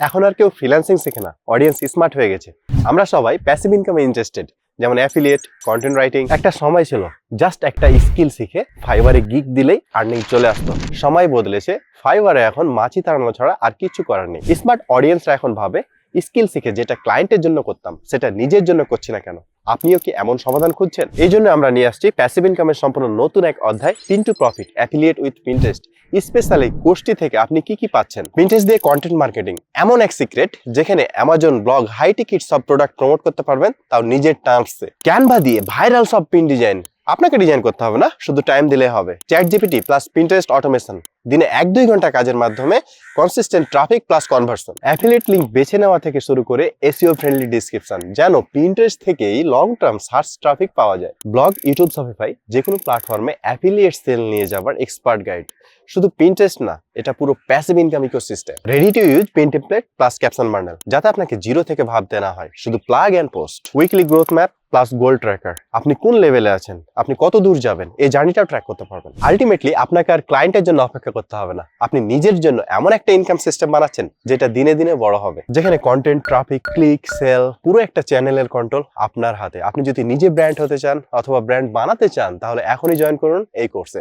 এখন আর কেউ ফ্রিল্যান্সিং শেখে না অডিয়েন্স স্মার্ট হয়ে গেছে। আমরা সবাই প্যাসিভ ইনকামে ইন্টারেস্টেড যেমন অ্যাফিলিয়েট কন্টেন্ট রাইটিং একটা সময় ছিল জাস্ট একটা স্কিল শিখে ফাইবারে গিক দিলেই আর্নিং চলে আসতো। সময় বদলেছে ফাইবারে এখন মাছি তাড়ানো ছাড়া আর কিছু করার নেই। স্মার্ট অডিয়েন্সরা এখন ভাবে স্কিল শিখে যেটা ক্লায়েন্টের জন্য করতাম, সেটা নিজের জন্য করছি না কেন? আপনিও কি এমন সমাধান খুঁজছেন? এই জন্য আমরা নিয়ে আসছি প্যাসিভ ইনকামের সম্পূর্ণ নতুন এক অধ্যায় তিন to profit affiliate with Pinterest specially কোর্সটি থেকে আপনি কি কি পাচ্ছেন? পিন্টারেস্ট দিয়ে কন্টেন্ট মার্কেটিং এমন এক সিক্রেট যেখানে অ্যামাজন ব্লগ হাই টিকিট সব প্রোডাক্ট প্রমোট করতে পারবেন, তাও নিজের টার্মসে ক্যানভা দিয়ে ভাইরাল সব পিন ডিজাইন আপনাকে ডিজাইন করতে হবে না, শুধু টাইম দিলে হবে। Chat GPT plus Pinterest automation দিনে এক দুই ঘণ্টা কাজের মাধ্যমে consistent traffic plus conversion affiliate link বেছে নেওয়া থেকে শুরু করে এসিও ফ্রেন্ডলি ডিসক্রিপশন যেন পিন্টারেস্ট থেকেই লং টার্ম সার্চ ট্রাফিক পাওয়া যায়। ব্লগ ইউটিউব শপিফাই যে কোনো প্ল্যাটফর্মে অ্যাফিলিয়েট সেল নিয়ে যাবার এক্সপার্ট গাইড শুধু পিন্টারেস্ট না, এটা পুরো passive income ecosystem ready to use pin template plus caption bundle যাতে আপনাকে জিরো থেকে ভাবতে না হয়। শুধু plug and post weekly growth map plus goal tracker আপনি কোন লেভেলে আছেন? আপনি কত দূর যাবেন? এই জার্নিটাও ট্র্যাক করতে পারবেন। আলটিমেটলি আপনাকে আর ক্লায়েন্টের জন্য অপেক্ষা করতে হবে না। আপনি নিজের জন্য এমন একটা ইনকাম সিস্টেম বানাচ্ছেন, যেটা দিনে দিনে বড় হবে। যেখানে কন্টেন্ট ট্রাফিক ক্লিক সেল পুরো একটা চ্যানেলের কন্ট্রোল আপনার হাতে। আপনি যদি নিজে ব্র্যান্ড হতে চান, অথবা ব্র্যান্ড বানাতে চান, তাহলে এখনই জয়েন করুন এই কোর্সে